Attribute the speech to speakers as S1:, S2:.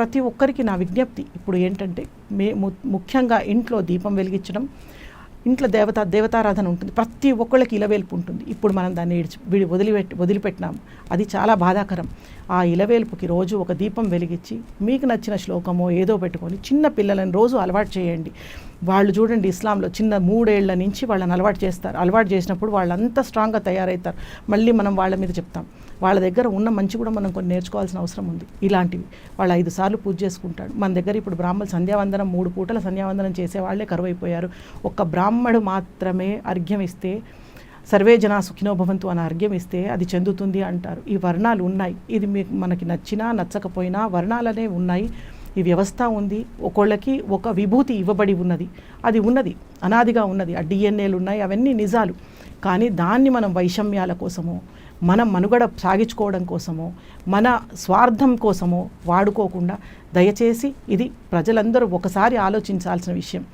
S1: ప్రతి ఒక్కరికి నా విజ్ఞప్తి ఇప్పుడు ఏంటంటే మే ముఖ్యంగా ఇంట్లో దీపం వెలిగించడం ఇంట్లో దేవత దేవతారాధన ఉంటుంది. ప్రతి ఒక్కళ్ళకి ఇలవేల్పు ఉంటుంది. ఇప్పుడు మనం దాన్ని విడిచి విడి వదిలిపెట్టి వదిలిపెట్టినాం. అది చాలా బాధాకరం. ఆ ఇలవేల్పుకి రోజు ఒక దీపం వెలిగించి మీకు నచ్చిన శ్లోకమో ఏదో పెట్టుకొని చిన్న పిల్లలను రోజు అలవాటు చేయండి. వాళ్ళు చూడండి ఇస్లాంలో చిన్న మూడేళ్ళ నుంచి వాళ్ళని అలవాటు చేస్తారు. అలవాటు చేసినప్పుడు వాళ్ళంతా స్ట్రాంగ్గా తయారవుతారు. మళ్ళీ మనం వాళ్ళ మీద చెప్తాం. వాళ్ళ దగ్గర ఉన్న మంచి కూడా మనం కొన్ని నేర్చుకోవాల్సిన అవసరం ఉంది. ఇలాంటివి. వాళ్ళు ఐదు సార్లు పూజ చేసుకుంటాడు. మన దగ్గర ఇప్పుడు బ్రాహ్మణులు సంధ్యావందనం మూడు పూటల సంధ్యావందనం చేసే వాళ్ళే కరువైపోయారు. ఒక్క బ్రాహ్మడు మాత్రమే అర్ఘ్యం ఇస్తే సర్వే జనా సుఖినోభవంతు అని అర్ఘ్యం ఇస్తే అది చెందుతుంది అంటారు. ఈ వర్ణాలు ఉన్నాయి. ఇది మీకు మనకి నచ్చినా నచ్చకపోయినా వర్ణాలనే ఉన్నాయి. ఈ వ్యవస్థ ఉంది. ఒకళ్ళకి ఒక విభూతి ఇవ్వబడి ఉన్నది. అది ఉన్నది. అనాదిగా ఉన్నది. ఆ డిఎన్ఏలు ఉన్నాయి. అవన్నీ నిజాలు. కానీ దాన్ని మనం వైషమ్యాల కోసమో మనం మనుగడ సాగించుకోవడం కోసమో మన స్వార్థం కోసమో వాడుకోకుండా దయచేసి ఇది ప్రజలందరూ ఒకసారి ఆలోచించాల్సిన విషయం.